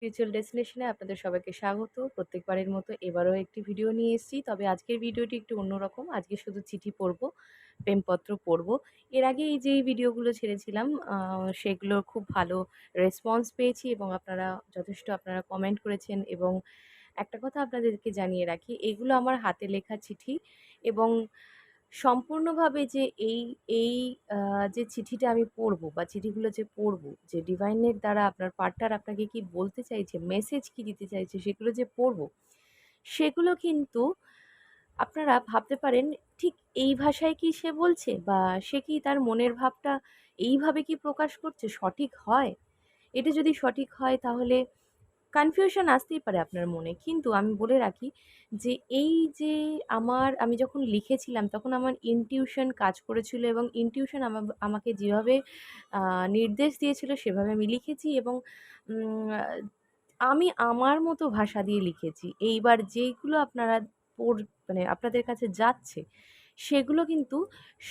Spiritual ডেস্টিনেশনে আপনাদের সবাইকে স্বাগত। প্রত্যেকবারের মতো এবারও একটি ভিডিও নিয়ে এসেছি। তবে আজকের ভিডিওটি একটু অন্যরকম। আজকে শুধু চিঠি পড়ব, প্রেমপত্র পড়ব। এর আগে এই যে ভিডিওগুলো ছেড়েছিলাম সেগুলোর খুব ভালো রেসপন্স পেয়েছি এবং আপনারা যথেষ্ট আপনারা কমেন্ট করেছেন এবং একটা কথা আপনাদেরকে জানিয়ে রাখি, এগুলো আমার হাতে লেখা চিঠি এবং সম্পূর্ণভাবে যে এই এই যে চিঠিটা আমি পড়ব বা চিঠিগুলো যে পড়ব, যে ডিভাইনের দ্বারা আপনার পার্টনার আপনাকে কি বলতে চাইছে, মেসেজ কি দিতে চাইছে সেগুলো যে পড়ব, সেগুলো কিন্তু আপনারা ভাবতে পারেন ঠিক এই ভাষায় কি সে বলছে বা সে কি তার মনের ভাবটা এইভাবে কি প্রকাশ করছে, সঠিক হয়? এটা যদি সঠিক হয় তাহলে কনফিউশন আসতেই পারে আপনার মনে। কিন্তু আমি বলে রাখি যে, এই যে আমার, আমি যখন লিখেছিলাম, তখন আমার ইনটিউশন কাজ করেছিল এবং ইনটিউশন আমা, আমাকে যেভাবে নির্দেশ দিয়েছিল সেভাবে আমি লিখেছি এবং আমি আমার মতো ভাষা দিয়ে লিখেছি। এইবার যেইগুলো আপনারা পড় মানে আপনাদের কাছে যাচ্ছে, সেগুলো কিন্তু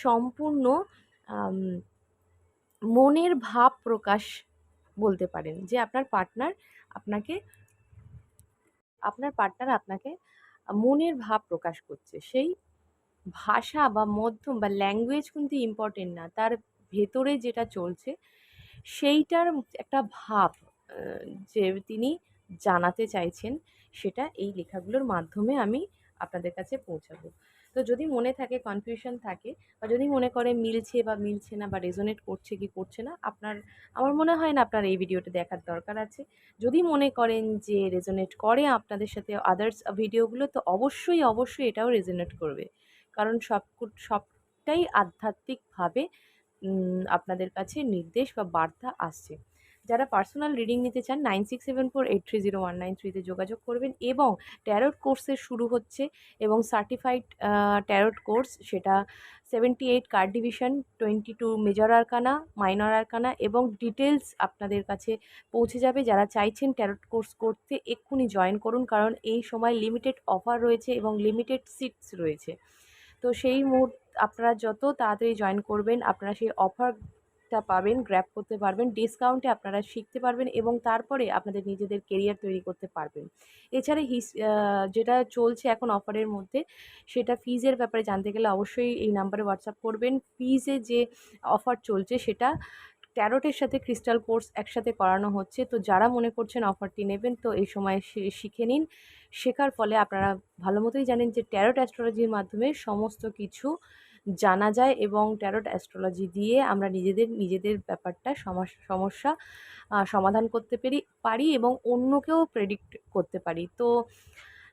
সম্পূর্ণ মনের ভাব প্রকাশ বলতে পারেন যে, আপনার পার্টনার আপনাকে, আপনার পার্টনার আপনাকে মনের ভাব প্রকাশ করছে। সেই ভাষা বা মধ্যম বা ল্যাঙ্গুয়েজ কিন্তু ইম্পর্টেন্ট না। তার ভেতরে যেটা চলছে, সেইটার একটা ভাব যে তিনি জানাতে চাইছেন, সেটা এই লেখাগুলোর মাধ্যমে আমি আপনাদের কাছে পৌঁছাবো। তো যদি মনে থাকে কনফিউশন থাকে বা যদি মনে করে মিলছে বা মিলছে না বা রেজোনেট করছে কি করছে না আপনার আমার মনে হয় না আপনার এই ভিডিওটা দেখার দরকার আছে। যদি মনে করেন যে রেজোনেট করে আপনাদের সাথে আদার্স ভিডিওগুলো তো অবশ্যই, অবশ্যই এটাও রেজোনেট করবে। কারণ সবকু সবটাই আধ্যাত্মিকভাবে আপনাদের কাছে নির্দেশ বা বার্তা আসছে। যারা পার্সোনাল রিডিং নিতে চান nine six seven four eight three zero one nine থ্রিতে যোগাযোগ করবেন এবং ট্যারোট কোর্সের শুরু হচ্ছে এবং সার্টিফাইড ট্যারোট কোর্স সেটা 78 card division, 22 major arcana, minor arcana এবং ডিটেলস আপনাদের কাছে পৌঁছে যাবে। যারা চাইছেন ট্যারোট কোর্স করতে এক্ষুনি জয়েন করুন। কারণ এই সময় লিমিটেড অফার রয়েছে এবং লিমিটেড সিটস রয়েছে। তো সেই মুহূর্ত আপনারা যত তাড়াতাড়ি জয়েন করবেন আপনারা সেই অফারটা পাবেন, গ্র্যাব করতে পারবেন। ডিসকাউন্টে আপনারা শিখতে পারবেন এবং তারপরে আপনাদের নিজেদের কেরিয়ার তৈরি করতে পারবেন। এছাড়া হিস যেটা চলছে এখন অফারের মধ্যে সেটা ফিজের ব্যাপারে জানতে গেলে অবশ্যই এই নাম্বারে হোয়াটসঅ্যাপ করবেন। ফিজে যে অফার চলছে সেটা ট্যারোটের সাথে ক্রিস্টাল কোর্স একসাথে করানো হচ্ছে। তো যারা মনে করছেন অফারটি নেবেন তো এই সময় শিখে নিন। শেখার ফলে আপনারা ভালো মতোই জানেন যে ট্যারোট অ্যাস্ট্রোলজির মাধ্যমে সমস্ত কিছু জানা যায় এবং ট্যারোট অ্যাস্ট্রোলজি দিয়ে আমরা নিজেদের নিজেদের ব্যাপারটা সমস্যা সমাধান করতে পেরি, পারি এবং অন্যকেও প্রেডিক্ট করতে পারি। তো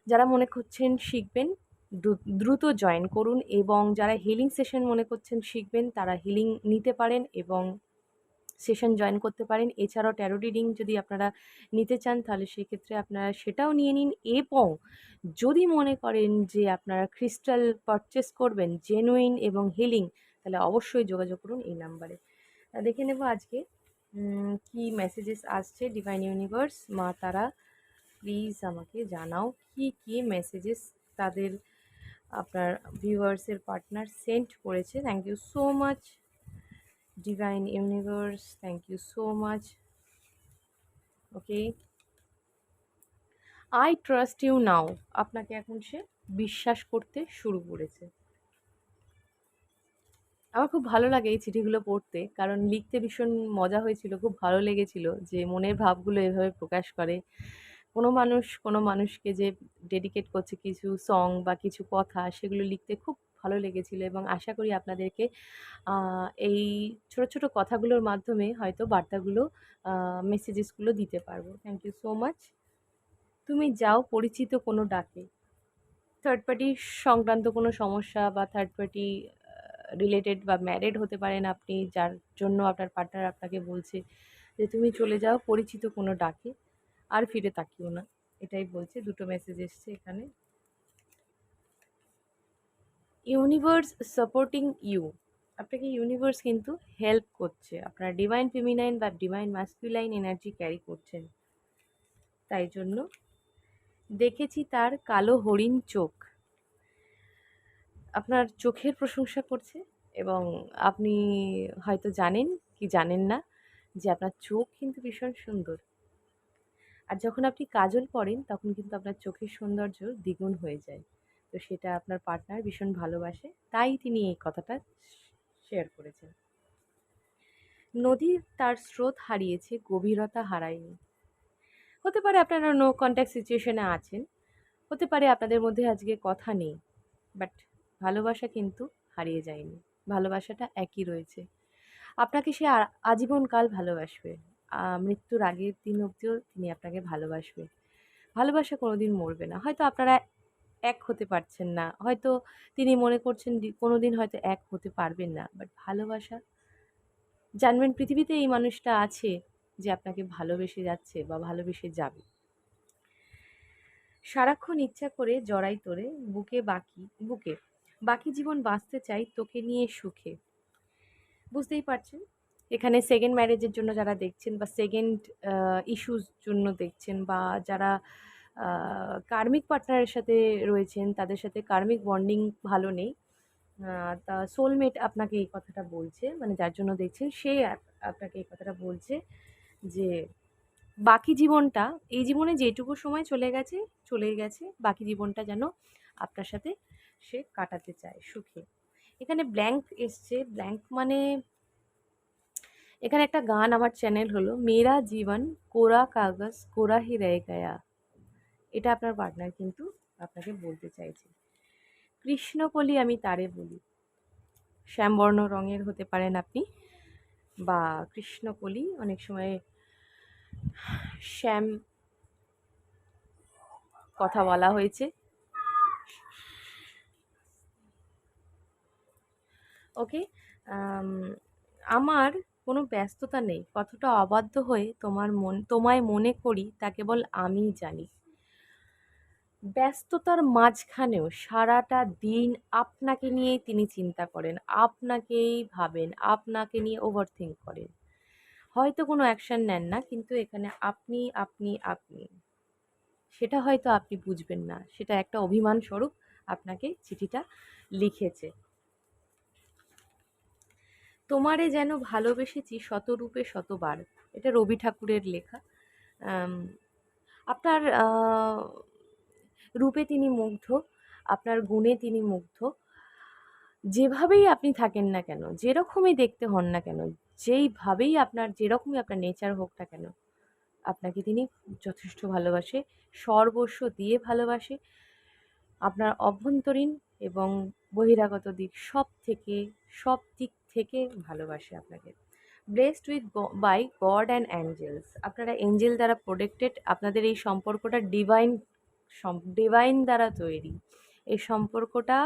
যারা মনে করছেন শিখবেন, দ্রু, দ্রুত জয়েন করুন এবং যারা হিলিং সেশন মনে করছেন শিখবেন, তারা হিলিং নিতে পারেন এবং সেশন জয়েন করতে পারেন। এছাড়াও ট্যারো রিডিং যদি আপনারা নিতে চান তাহলে সেক্ষেত্রে আপনারা সেটাও নিয়ে নিন এবং যদি মনে করেন যে আপনারা ক্রিস্টাল পারচেস করবেন জেনুইন এবং হিলিং তাহলে অবশ্যই যোগাযোগ করুন এই নাম্বারে। দেখে নেব আজকে কি মেসেজেস আসছে ডিভাইন ইউনিভার্স, মা তারা প্লিজ আমাকে জানাও কি, কি মেসেজেস তাদের আপনার ভিউয়ার্সের পার্টনার সেন্ড করেছে। Thank you so much divine universe, thank you so much. Okay. I trust you now আপনাকে এখন সে বিশ্বাস করতে শুরু করেছে। আমার খুব ভালো লাগে এই চিঠিগুলো পড়তে। কারণ লিখতে ভীষণ মজা হয়েছিল। খুব ভালো লেগেছিল যে মনের ভাবগুলো এভাবে প্রকাশ করে। কোনো মানুষ কোনো মানুষকে যে ডেডিকেট করছে কিছু সং বা কিছু কথা সেগুলো লিখতে খুব ভালো লেগেছিল এবং আশা করি আপনাদেরকে এই ছোট, ছোট কথাগুলোর মাধ্যমে হয়তো বার্তাগুলো মেসেজেসগুলো দিতে পারব। Thank you so much. তুমি যাও পরিচিত কোনো ডাকে। থার্ড পার্টি সংক্রান্ত কোনো সমস্যা বা থার্ড পার্টি রিলেটেড বা ম্যারিড হতে পারেন আপনি যার জন্য আপনার পার্টনার আপনাকে বলছে যে তুমি চলে যাও পরিচিত কোনো ডাকে। আর ফিরে তাকিও না। এটাই বলছে। দুটো মেসেজ এসছে এখানে। Universe supporting you. আপনাকে ইউনিভার্স কিন্তু হেল্প করছে। আপনারা ডিভাইন ফেমিনাইন বা ডিভাইন মাস্কুলাইন এনার্জি ক্যারি করছেন। তাই জন্য দেখেছি তার কালো হরিণ চোখ। আপনার চোখের প্রশংসা করছে এবং আপনি হয়তো জানেন কি জানেন না যে আপনার চোখ কিন্তু ভীষণ সুন্দর। আর যখন আপনি কাজল পরেন তখন কিন্তু আপনার চোখের সৌন্দর্য দ্বিগুণ হয়ে যায় তো সেটা আপনার পার্টনার ভীষণ ভালোবাসে। তাই তিনি এই কথাটা শেয়ার করেছেন। নদী তার স্রোত হারিয়েছে, গভীরতা হারায়নি। হতে পারে আপনারা নো কন্ট্যাক্ট সিচুয়েশনে আছেন। হতে পারে আপনাদের মধ্যে আজকে কথা নেই বাট ভালোবাসা কিন্তু হারিয়ে যায়নি। ভালোবাসাটা একই রয়েছে। আপনাকে সে আজীবনকাল ভালোবাসবে। মৃত্যুর আগের দিন অবধিও তিনি আপনাকে ভালোবাসবে। ভালোবাসা কোনোদিন মরবে না। হয়তো আপনারা এক হতে পারছেন না। হয়তো তিনি মনে করছেন কোনো দিন হয়তো এক হতে পারবেন না। বাট ভালোবাসা, জানবেন পৃথিবীতে এই মানুষটা আছে যে আপনাকে ভালোবেসে যাচ্ছে বা ভালোবেসে যাবে। সারাক্ষণ ইচ্ছা করে জড়াই তোরে, বুকে বাকি বুকে বাকি জীবন বাঁচতে চাই তোকে নিয়ে সুখে। বুঝতেই পারছেন? এখানে সেকেন্ড ম্যারেজের জন্য যারা দেখছেন বা সেকেন্ড ইস্যুর জন্য দেখছেন বা যারা কার্মিক পার্টনারের সাথে রয়েছেন, তাদের সাথে কার্মিক বন্ডিং ভালো নেই। তা সোলমেট আপনাকে এই কথাটা বলছে মানে যার জন্য দেখছেন, সে আপনাকে এই কথাটা বলছে যে, বাকি জীবনটা, এই জীবনে যেটুকু সময় চলে গেছে চলে গেছে, বাকি জীবনটা যেন আপনার সাথে সে কাটাতে চায় সুখে। এখানে ব্ল্যাঙ্ক এসছে ব্ল্যাঙ্ক মানে এখানে একটা গান আমার চ্যানেল হলো, মেরা জীবন কোরা কাগজ কোরা হি রয়ে গয়া। এটা আপনার পার্টনার কিন্তু আপনাকে বলতে চাইছে। কৃষ্ণকলি আমি তারে বলি। শ্যামবর্ণ রঙের হতে পারেন আপনি বা কৃষ্ণকলি অনেক সময় শ্যাম কথা বলা হয়েছে। ওকে আমার কোনো ব্যস্ততা নেই। কতটা অবাধ্য হয়ে তোমার মন, তোমায় মনে করি তা কেবল আমিই জানি। ব্যস্ততার মাঝখানেও সারাটা দিন আপনাকে নিয়েই তিনি চিন্তা করেন, আপনাকেই ভাবেন, আপনাকে নিয়ে ওভার থিঙ্ক করেন। হয়তো কোনো অ্যাকশন নেন না, কিন্তু এখানে আপনি আপনি আপনি। সেটা হয়তো আপনি বুঝবেন না, সেটা একটা অভিমান স্বরূপ আপনাকে চিঠিটা লিখেছে। তোমারে যেন ভালোবেসেছি শতরূপে শতবার, এটা রবি ঠাকুরের লেখা। আপনার রূপে তিনি মুগ্ধ, আপনার গুণে তিনি মুগ্ধ। যেভাবেই আপনি থাকেন না কেন, যেরকমই দেখতে হন না কেন, যেইভাবেই আপনার, যেরকমই আপনার নেচার হোক না কেন, আপনাকে তিনি যথেষ্ট ভালোবাসে, সর্বস্ব দিয়ে ভালোবাসে। আপনার অভ্যন্তরীণ এবং বহিরাগত দিক সব থেকে, সব দিক থেকে ভালোবাসে আপনাকে। Blessed with by God and angels আপনারা এঞ্জেল দ্বারা প্রোটেক্টেড আপনাদের এই সম্পর্কটা ডিভাইন ডিভাইন দ্বারা তৈরি। এই সম্পর্কটা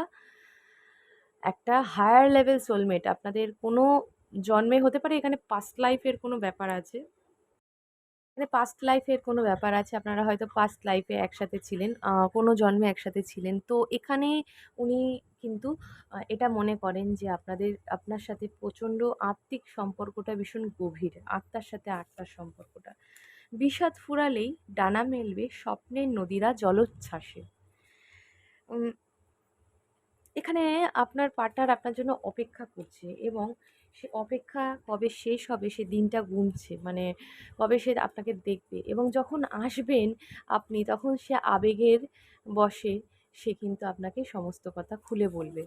একটা হায়ার লেভেল সোলমেট আপনাদের কোনো জন্মে হতে পারে, এখানে পাস্ট লাইফের কোনো ব্যাপার আছে? এখানে পাস্ট লাইফের কোনো ব্যাপার আছে? আপনারা হয়তো পাস্ট লাইফে একসাথে ছিলেন কোনো জন্মে একসাথে ছিলেন। তো এখানে উনি কিন্তু এটা মনে করেন যে আপনাদের, আপনার সাথে প্রচণ্ড আত্মিক সম্পর্কটা ভীষণ গভীর, আত্মার সাথে আত্মার সম্পর্কটা। বিষাদ ফুরালেই ডানা মেলবে স্বপ্নের নদীরা জলোচ্ছ্বাসে। এখানে আপনার পার্টনার আপনার জন্য অপেক্ষা করছে এবং সে অপেক্ষা কবে শেষ হবে সে দিনটা গুনছে মানে কবে সে আপনাকে দেখবে এবং যখন আসবেন আপনি তখন সে আবেগের বসে সে কিন্তু আপনাকে সমস্ত কথা খুলে বলবে।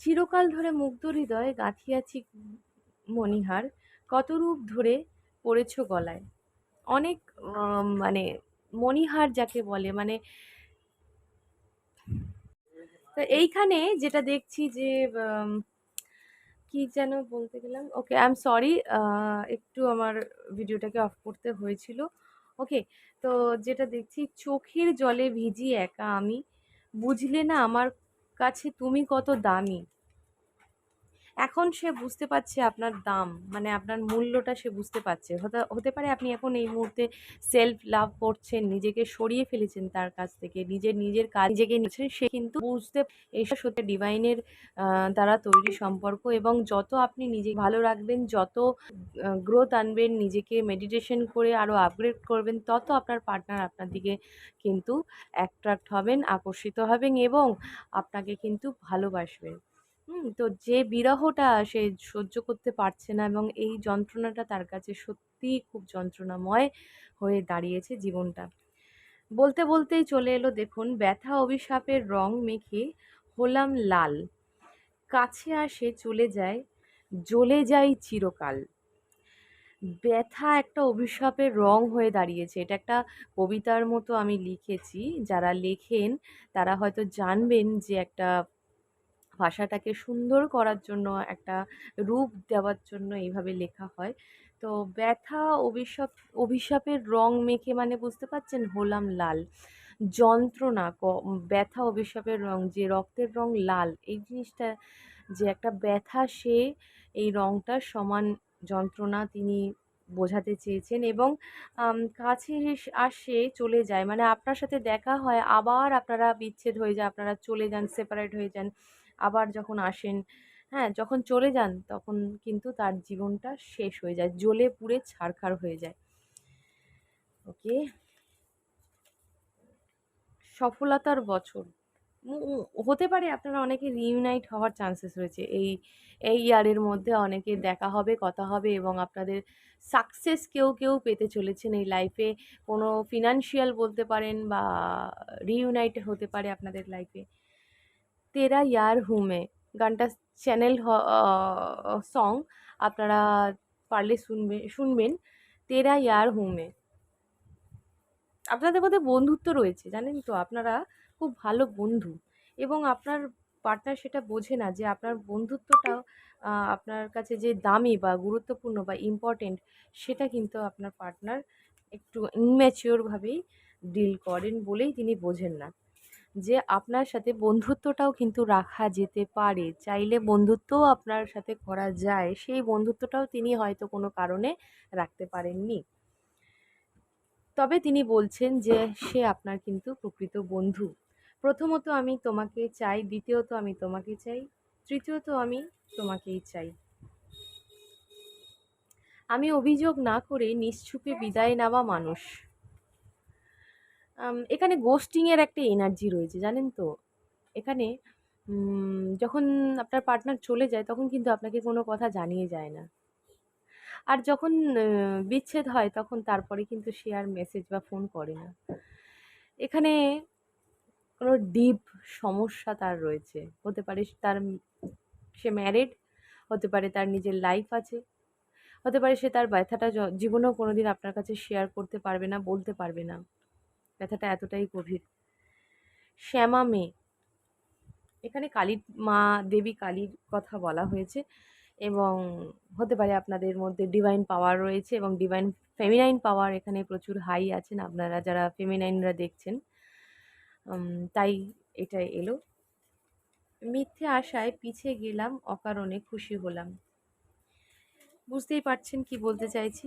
চিরকাল ধরে মুগ্ধ হৃদয়ে গাঁথিয়াছি মণিহার কত রূপ ধরে পড়েছ গলায়। অনেক মানে মণিহার যাকে বলে মানে তো এইখানে যেটা দেখছি যে কি যেন বলতে গেলাম, ওকে, আই এম সরি একটু আমার ভিডিওটাকে অফ করতে হয়েছিল। ওকে, তো যেটা দেখছি, চোখের জলে ভিজি একা আমি, বুঝলে না আমার কাছে তুমি কত দামি। এখন সে বুঝতে পারছে আপনার দাম মানে আপনার মূল্যটা সে বুঝতে পারছে। হতে পারে আপনি এখন এই মুহূর্তে সেলফ লাভ করছেন, নিজেকে সরিয়ে ফেলেছেন তার কাছ থেকে, নিজের নিজের কাজ নিজেকে নিচ্ছেন সে কিন্তু বুঝতে এইসব সত্যি ডিভাইনের দ্বারা তৈরি সম্পর্ক এবং যত আপনি নিজে ভালো রাখবেন, যত গ্রোথ আনবেন, নিজেকে মেডিটেশন করে আরও আপগ্রেড করবেন, তত আপনার পার্টনার আপনার দিকে কিন্তু অ্যাট্রাক্ট হবেন, আকর্ষিত হবেন এবং আপনাকে কিন্তু ভালোবাসবেন। হুম, তো যে বিরহটা সে সহ্য করতে পারছে না এবং এই যন্ত্রণাটা তার কাছে সত্যিই খুব যন্ত্রণাময় হয়ে দাঁড়িয়েছে জীবনটা। বলতে বলতেই চলে এলো, দেখুন, ব্যথা অভিশাপের রং মেখে হলাম লাল। কাছে আসে, চলে যায়, জ্বলে যায় চিরকাল। ব্যথা একটা অভিশাপের রং হয়ে দাঁড়িয়েছে। এটা একটা কবিতার মতো আমি লিখেছি। যারা লেখেন, তারা হয়তো জানবেন যে একটা ভাষাটাকে সুন্দর করার জন্য, একটা রূপ দেওয়ার জন্য এইভাবে লেখা হয়। তো ব্যথা, অভিশাপ, অভিশাপের রং মেখে মানে বুঝতে পারছেন? হলাম লাল। যন্ত্রণা ব্যথা, অভিশাপের রং, যে রক্তের রং লাল, এই জিনিসটা যে একটা ব্যথা সে এই রংটার সমান যন্ত্রণা তিনি বোঝাতে চেয়েছেন এবং কাছে আসে, চলে যায়। মানে আপনার সাথে দেখা হয়, আবার আপনারা বিচ্ছেদ হয়ে যায়, আপনারা চলে যান সেপারেট হয়ে যান। আবার যখন আসেন হ্যাঁ যখন চলে যান, তখন কিন্তু তার জীবনটা শেষ হয়ে যায়, জ্বলে পুড়ে ছারখার হয়ে যায়। ওকে? সফলতার বছর। হতে পারে আপনারা অনেকে রিউনাইট হওয়ার চান্সেস রয়েছে। এই এই ইয়ারের মধ্যে অনেকে দেখা হবে, কথা হবে এবং আপনাদের সাকসেস কেউ কেউ পেতে চলেছেন এই লাইফে কোনো ফিনান্সিয়াল বলতে পারেন বা রিউনাইট হতে পারে আপনাদের লাইফে তেরা ইয়ার হুমে গানটা চ্যানেল সং আপনারা পারলে শুনবে শুনবেন তেরা ইয়ার হুমে আপনাদের মধ্যে বন্ধুত্ব রয়েছে জানেন তো আপনারা খুব ভালো বন্ধু এবং আপনার পার্টনার সেটা বোঝে না যে আপনার বন্ধুত্বটাও আহ, আপনার কাছে যে দামি বা গুরুত্বপূর্ণ বা ইম্পর্টেন্ট সেটা কিন্তু আপনার পার্টনার একটু ইনম্যাচিওরভাবেই ডিল করেন বলেই তিনি বোঝেন না। যে আপনার সাথে বন্ধুত্বটাও কিন্তু রাখা যেতে পারে। চাইলে বন্ধুত্বও আপনার সাথে করা যায়। সেই বন্ধুত্বটাও তিনি হয়তো কোনো কারণে রাখতে পারেননি। তবে তিনি বলছেন যে সে আপনার কিন্তু প্রকৃত বন্ধু। প্রথমত আমি তোমাকে চাই, দ্বিতীয়ত আমি তোমাকে চাই, তৃতীয়ত আমি তোমাকেই চাই। আমি অভিযোগ না করে নিশ্চুপে বিদায় নেওয়া মানুষ। এখানে গোস্টিংয়ের একটা এনার্জি রয়েছে, জানেন তো? এখানে যখন আপনার পার্টনার চলে যায়, তখন কিন্তু আপনাকে কোনো কথা জানিয়ে যায় না। আর যখন বিচ্ছেদ হয়, তখন তারপরে কিন্তু সে আর মেসেজ বা ফোন করে না। এখানে কোনো ডিপ সমস্যা তার রয়েছে। হতে পারে তার, সে ম্যারিড হতে পারে তার নিজের লাইফ আছে, হতে পারে সে তার ব্যথাটা জীবনেও কোনোদিন আপনার কাছে শেয়ার করতে পারবে না, বলতে পারবে না। ব্যথাটা এতটাই গভীর। শ্যামা মেয়ে এখানে কালীর, মা দেবী কালীর কথা বলা হয়েছে এবং হতে পারে আপনাদের মধ্যে ডিভাইন পাওয়ার রয়েছে এবং ডিভাইন ফেমিনাইন পাওয়ার এখানে প্রচুর হাই আছেন। আপনারা যারা ফেমিনাইনরা দেখছেন তাই এটা এলো। মিথ্যে আশায় পিছে গেলাম, অকারণে খুশি হলাম। বুঝতেই পারছেন কি বলতে চাইছি?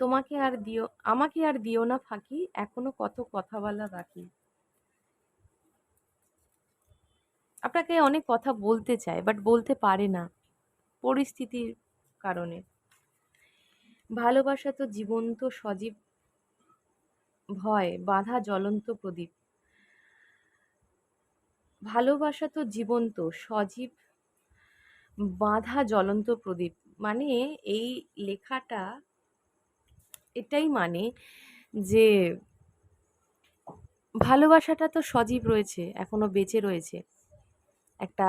তোমাকে আর দিও, আমাকে আর দিও না ফাঁকি, এখনও কত কথা বলা বাকি। আপনাকে অনেক কথা বলতে চায় বাট বলতে পারে না পরিস্থিতির কারণে। ভালোবাসা তো জীবন্ত সজীব ভয়, বাঁধা জ্বলন্ত প্রদীপ। ভালোবাসা তো জীবন্ত, সজীব বাঁধা জ্বলন্ত প্রদীপ। মানে এই লেখাটা এটাই মানে যে ভালোবাসাটা তো সজীব রয়েছে, এখনও বেঁচে রয়েছে। একটা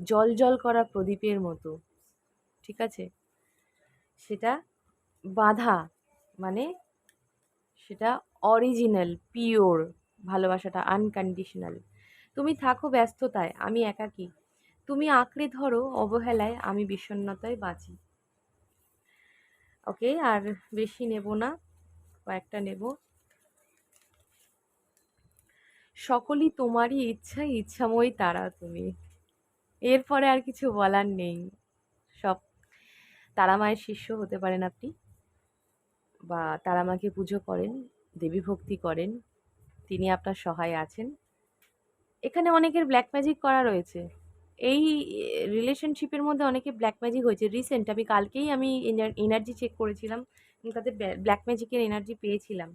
জল জল করা প্রদীপের মতো, ঠিক আছে? সেটা বাঁধা মানে সেটা অরিজিনাল পিওর ভালোবাসাটা আনকন্ডিশনাল তুমি থাকো ব্যস্ততায়, আমি একাকী। তুমি আঁকড়ে ধরো, অবহেলায় আমি বিষণ্ণতায় বাঁচি। ওকে, আর বেশি নেব না, কয়েকটা নেব। সকলই তোমারই ইচ্ছা, ইচ্ছাময়ী তারা তুমি। এরপরে আর কিছু বলার নেই। সব তারা মায়ের শিষ্য হতে পারেন আপনি, বা তারা মাকে পুজো করেন, দেবী ভক্তি করেন, তিনি আপনার সহায় আছেন। এখানে অনেকের ব্ল্যাক ম্যাজিক করা রয়েছে। এই রিলেশনশিপের মধ্যে অনেকে ব্ল্যাক ম্যাজিক হয়েছে। রিসেন্ট আমি কালকেই আমি এনার্জি চেক করেছিলাম। তাদের ব্ল্যাক ম্যাজিকের এনার্জি পেয়েছিলাম।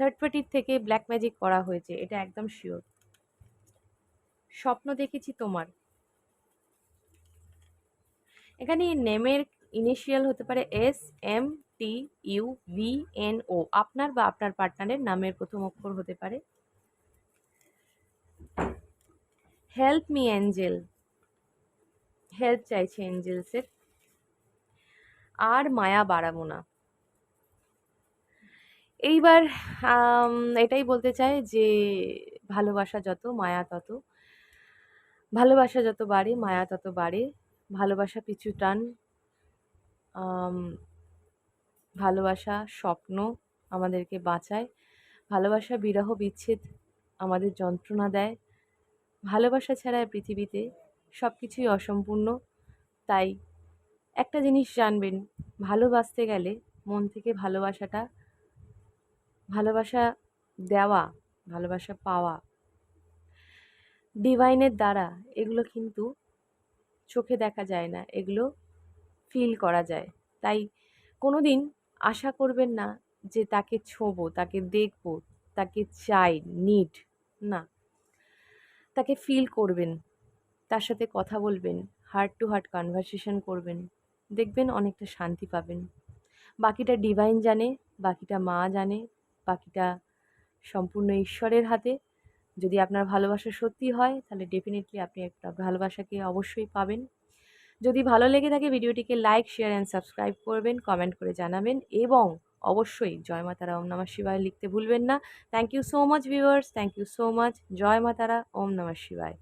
থার্ড পার্টির থেকে ব্ল্যাক ম্যাজিক করা হয়েছে, এটা একদম শিওর স্বপ্ন দেখেছি তোমার। এখানে নেমের ইনিশিয়াল হতে পারে S M T U V N O আপনার বা আপনার পার্টনারের নামের প্রথম অক্ষর হতে পারে। হেল্প মি অ্যাঞ্জেল হেল্প চাইছে এঞ্জেলসের আর মায়া বাড়াবো না। এইবার এটাই বলতে চাই যে, ভালোবাসা যত, মায়া তত। ভালোবাসা যত বাড়ে, মায়া তত বাড়ে। ভালোবাসা পিছু টান। ভালোবাসা স্বপ্ন আমাদেরকে বাঁচায়। ভালোবাসা বিরহ বিচ্ছেদ আমাদের যন্ত্রণা দেয়। ভালোবাসা ছাড়া পৃথিবীতে সব কিছুই অসম্পূর্ণ। তাই একটা জিনিস জানবেন, ভালোবাসতে গেলে মন থেকে ভালোবাসাটা, ভালোবাসা দেওয়া, ভালোবাসা পাওয়া ডিভাইনের দ্বারা এগুলো কিন্তু চোখে দেখা যায় না, এগুলো ফিল করা যায়। তাই কোনো দিন আশা করবেন না যে তাকে ছোবো, তাকে দেখব, তাকে চাই নিড না। তাকে ফিল করবেন। তার সাথে কথা বলবেন হার্ট টু হার্ট কনভারসেশন করবেন, দেখবেন অনেকটা শান্তি পাবেন। বাকিটা ডিভাইন জানে, বাকিটা মা জানে, বাকিটা সম্পূর্ণ ঈশ্বরের হাতে। যদি আপনার ভালোবাসা সত্যি হয়, তাহলে ডেফিনেটলি আপনি একটা ভালোবাসাকে অবশ্যই পাবেন। যদি ভালো লেগে থাকে ভিডিওটিকে লাইক শেয়ার অ্যান্ড সাবস্ক্রাইব করবেন কমেন্ট করে জানাবেন এবং অবশ্যই জয় মাতারা ওম নমঃ শিবায় লিখতে ভুলবেন না। Thank you so much viewers thank you so much জয় মাতারা ওম নমঃ শিবায়।